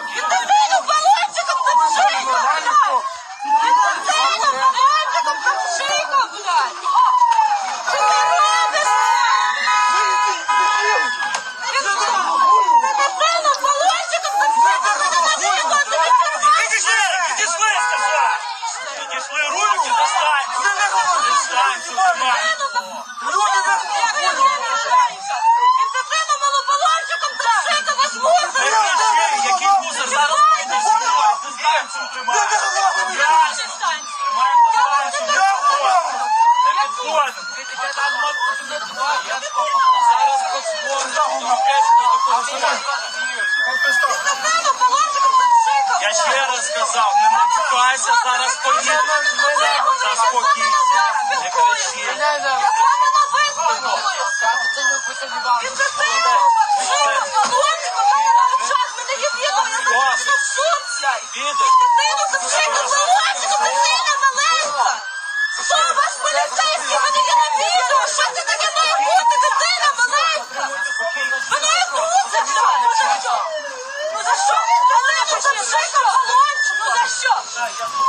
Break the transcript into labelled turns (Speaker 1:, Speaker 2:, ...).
Speaker 1: Дитину балончиком запшикав, блядь! Дитину балончиком запшикав, блядь! Що ти робиш, блядь? Дитину балончиком запшикав, ти на жінку, ти
Speaker 2: Відійшли, відійшли, сказав! Відійшли, руки достань! Відійшли,
Speaker 1: Люди, не
Speaker 2: дистанцію тримаємо. Не підходимо. Зараз.
Speaker 1: Я ще раз
Speaker 2: сказав, не матюкайся, зараз поїдемо.
Speaker 1: Дитину, Дитину закрити плачку, дитина маленька! Що у вас поліцейські? Вони є на! Що це таке має бути? Дитина маленька! Вона як друзі вже! Ну за що? Ну за що? Далеко це вже колончику! Ну за що?